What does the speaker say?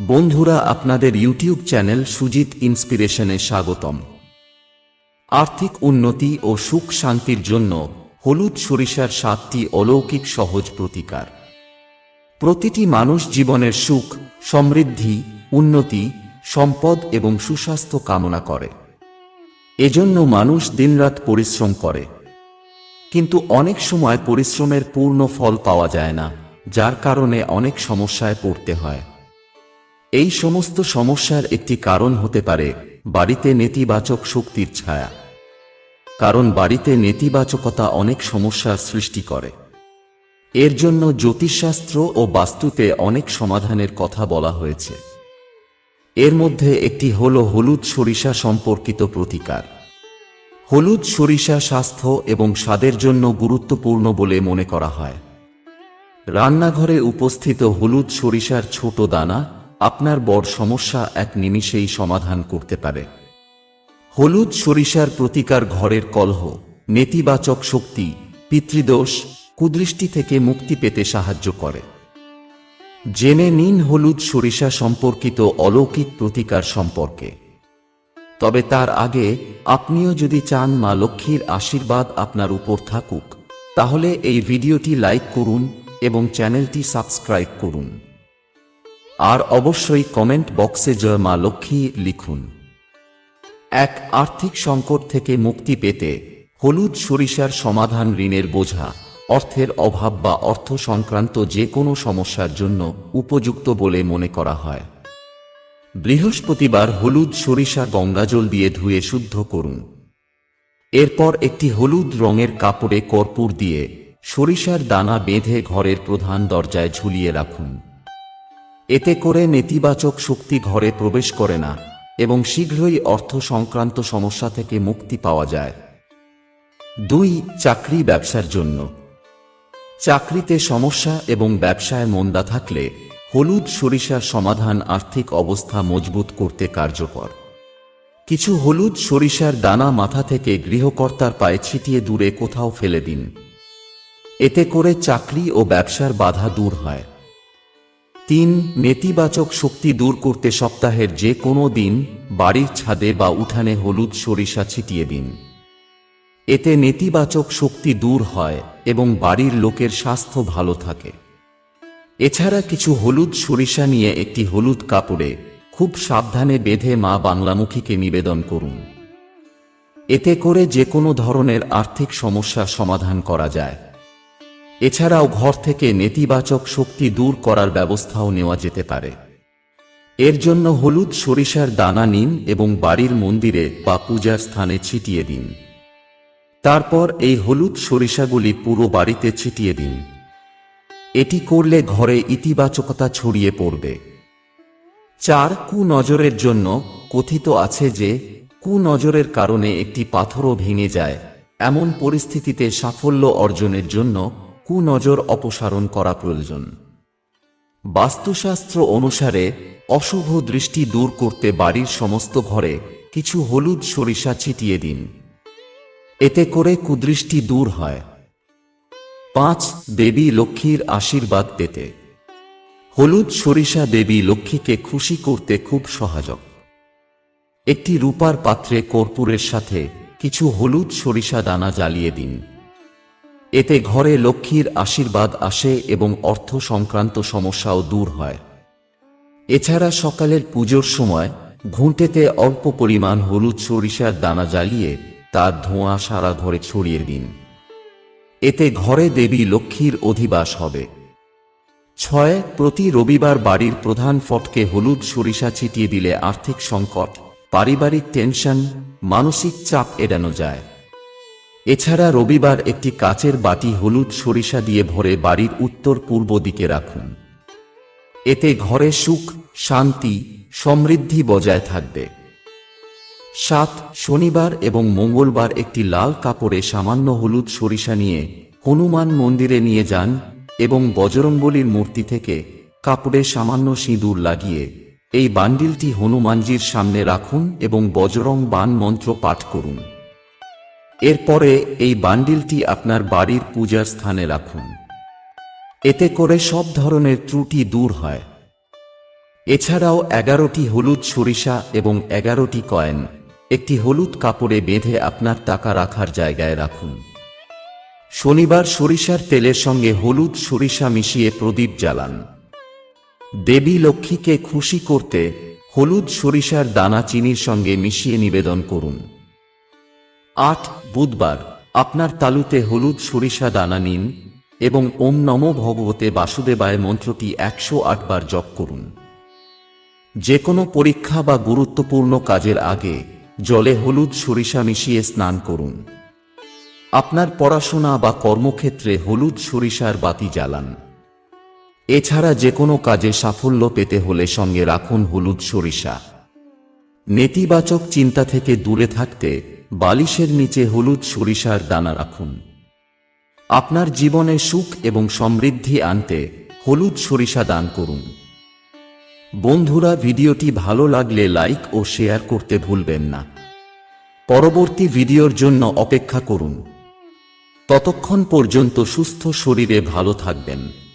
বন্ধুরা, আপনাদের YouTube channel Sujit ইন্সপিরেশনে স্বাগতম। আর্থিক উন্নতি ও সুখ শান্তির জন্য হলুদ সরিষার সাতটি অলৌকিক সহজ প্রতিকার। প্রতিটি মানুষ জীবনের সুখ, সমৃদ্ধি, উন্নতি, সম্পদ এবং সুস্বাস্থ্য কামনা করে। এজন্য মানুষ দিনরাত পরিশ্রম করে। কিন্তু অনেক সময় পরিশ্রমের পূর্ণ ফল পাওয়া যায় না, যার কারণে অনেক সমস্যায় পড়তে হয়। এই সমস্ত সমস্যার একটি কারণ হতে পারে বাড়িতে নেতিবাচক শক্তির ছায়া। কারণ বাড়িতে নেতিবাচকতা অনেক সমস্যার সৃষ্টি করে। এর জন্য জ্যোতিষশাস্ত্র ও বাস্তুতে অনেক সমাধানের কথা বলা হয়েছে। এর মধ্যে একটি হল হলুদ সরিষা সম্পর্কিত প্রতিকার। হলুদ সরিষা স্বাস্থ্য এবং স্বাদের জন্য গুরুত্বপূর্ণ বলে মনে করা হয়। রান্নাঘরে উপস্থিত হলুদ সরিষার ছোট দানা আপনার বড় সমস্যা এক নিমিষেই সমাধান করতে পারে। হলুদ সরিষার প্রতিকার ঘরের কলহ, নেতিবাচক শক্তি, পিতৃদোষ কুদৃষ্টি থেকে মুক্তি পেতে সাহায্য করে। জেনে নিন হলুদ সরিষা সম্পর্কিত অলৌকিক প্রতিকার সম্পর্কে। তবে তার আগে আপনিও যদি চান মা লক্ষ্মীর আশীর্বাদ আপনার উপর থাকুক, তাহলে এই ভিডিওটি লাইক করুন এবং চ্যানেলটি সাবস্ক্রাইব করুন। আর অবশ্যই কমেন্ট বক্সে জয় মা লক্ষ্মী লিখুন। এক আর্থিক সংকট থেকে মুক্তি পেতে হলুদ সরিষার সমাধান ঋণের বোঝা, অর্থের অভাব বা অর্থ সংক্রান্ত যে কোনো সমস্যার জন্য উপযুক্ত বলে মনে করা হয়। বৃহস্পতিবার হলুদ সরিষা গঙ্গাজল দিয়ে ধুয়ে শুদ্ধ করুন। এরপর একটি হলুদ রঙের কাপড়ে কর্পূর দিয়ে সরিষার দানা বেঁধে ঘরের প্রধান দরজায় ঝুলিয়ে রাখুন। এতে করে নেতিবাচক শক্তি ঘরে প্রবেশ করে না এবং শীঘ্রই অর্থ সংক্রান্ত সমস্যা থেকে মুক্তি পাওয়া যায়। দুই, চাকরি ব্যবসার জন্য। চাকরিতে সমস্যা এবং ব্যবসায় মন্দা থাকলে হলুদ সরিষার সমাধান আর্থিক অবস্থা মজবুত করতে কার্যকর। কিছু হলুদ সরিষার দানা মাথা থেকে গৃহকর্তার পায়ে ছিটিয়ে দূরে কোথাও ফেলে দিন। এতে করে চাকরি ও ব্যবসার বাধা দূর হয়। তিন নেতিবাচক শক্তি দূর করতে সপ্তাহের যে কোনো দিন বাড়ির ছাদে বা উঠানে হলুদ সরিষা ছিটিয়ে দিন। এতে নেতিবাচক শক্তি দূর হয় এবং বাড়ির লোকের স্বাস্থ্য ভালো থাকে। এছাড়া কিছু হলুদ সরিষা নিয়ে একটি হলুদ কাপড়ে খুব সাবধানে বেঁধে মা বাংলামুখীকে নিবেদন করুন। এতে করে যে কোনো ধরনের আর্থিক সমস্যা সমাধান করা যায়। এছাড়াও ঘর থেকে নেতিবাচক শক্তি দূর করার ব্যবস্থাও নেওয়া যেতে পারে। এর জন্য হলুদ সরিষার দানা নিন এবং বাড়ির মন্দিরে বা পূজার স্থানে ছিটিয়ে দিন। তারপর এই হলুদ সরিষাগুলি পুরো বাড়িতে ছিটিয়ে দিন। এটি করলে ঘরে ইতিবাচকতা ছড়িয়ে পড়বে। চার, কুনজরের জন্য কথিত আছে যে, কুনজরের কারণে একটি পাথরও ভেঙে যায়। এমন পরিস্থিতিতে সাফল্য অর্জনের জন্য কুনজর অপসারণ করা প্রয়োজন। বাস্তুশাস্ত্র অনুসারে অশুভ দৃষ্টি দূর করতে বাড়ির সমস্ত ঘরে কিছু হলুদ সরিষা ছিটিয়ে দিন। এতে করে কুদৃষ্টি দূর হয়। পাঁচ, দেবী লক্ষ্মীর আশীর্বাদ পেতে। হলুদ সরিষা দেবী লক্ষ্মীকে খুশি করতে খুব সহায়ক একটি রূপার পাত্রে কর্পূরের সাথে কিছু হলুদ সরিষা দানা জ্বালিয়ে দিন। এতে ঘরে লক্ষ্মীর আশীর্বাদ আসে এবং অর্থ সংক্রান্ত সমস্যাও দূর হয়। এছাড়া সকালের পুজোর সময় ঘুঁটেতে অল্প পরিমাণ হলুদ সরিষার দানা জ্বালিয়ে তার ধোঁয়া সারা ঘরে ছড়িয়ে দিন। এতে ঘরে দেবী লক্ষ্মীর অধিবাস হবে। ছয়, প্রতি রবিবার বাড়ির প্রধান ফটকে হলুদ সরিষা ছিটিয়ে দিলে আর্থিক সংকট, পারিবারিক টেনশন, মানসিক চাপ এড়ানো যায়। এছাড়া রবিবার একটি কাচের বাটি হলুদ সরিষা দিয়ে ভরে বাড়ির উত্তর পূর্ব দিকে রাখুন। এতে ঘরে সুখ, শান্তি, সমৃদ্ধি বজায় থাকবে। সাত, শনিবার এবং মঙ্গলবার একটি লাল কাপড়ে সামান্য হলুদ সরিষা নিয়ে হনুমান মন্দিরে নিয়ে যান এবং বজরংবলীর মূর্তি থেকে কাপড়ে সামান্য সিঁদুর লাগিয়ে এই বান্ডিলটি হনুমানজির সামনে রাখুন এবং বজরং বান মন্ত্র পাঠ করুন। এরপরে এই বান্ডিলটি আপনার বাড়ির পূজার স্থানে রাখুন। এতে করে সব ধরনের ত্রুটি দূর হয়। এছাড়াও এগারোটি হলুদ সরিষা এবং এগারোটি কয়েন, একটি হলুদ কাপড়ে বেঁধে আপনার টাকা রাখার জায়গায় রাখুন। শনিবার সরিষার তেলের সঙ্গে হলুদ সরিষা মিশিয়ে প্রদীপ জ্বালান। দেবী লক্ষ্মীকে খুশি করতে হলুদ সরিষার দানা চিনির সঙ্গে মিশিয়ে নিবেদন করুন। আট, বুধবার, আপনার তালুতে হলুদ সরিষা দানা নিন এবং ওম নম ভগবতে বাসুদেবায় মন্ত্রটি একশো আটবার জপ করুন। যে কোনো পরীক্ষা বা গুরুত্বপূর্ণ কাজের আগে জলে হলুদ সরিষা মিশিয়ে স্নান করুন। আপনার পড়াশোনা বা কর্মক্ষেত্রে হলুদ সরিষার বাতি জ্বালান। এছাড়া যে কোনো কাজে সাফল্য পেতে হলে সঙ্গে রাখুন হলুদ সরিষা। নেতিবাচক চিন্তা থেকে দূরে থাকতে বালিশের নিচে হলুদ সরিষার দানা রাখুন। আপনার জীবনে সুখ এবং সমৃদ্ধি আনতে হলুদ সরিষা দান করুন। বন্ধুরা, ভিডিওটি ভালো লাগলে লাইক ও শেয়ার করতে ভুলবেন না। পরবর্তী ভিডিওর জন্য অপেক্ষা করুন। ততক্ষণ পর্যন্ত সুস্থ শরীরে ভালো থাকবেন।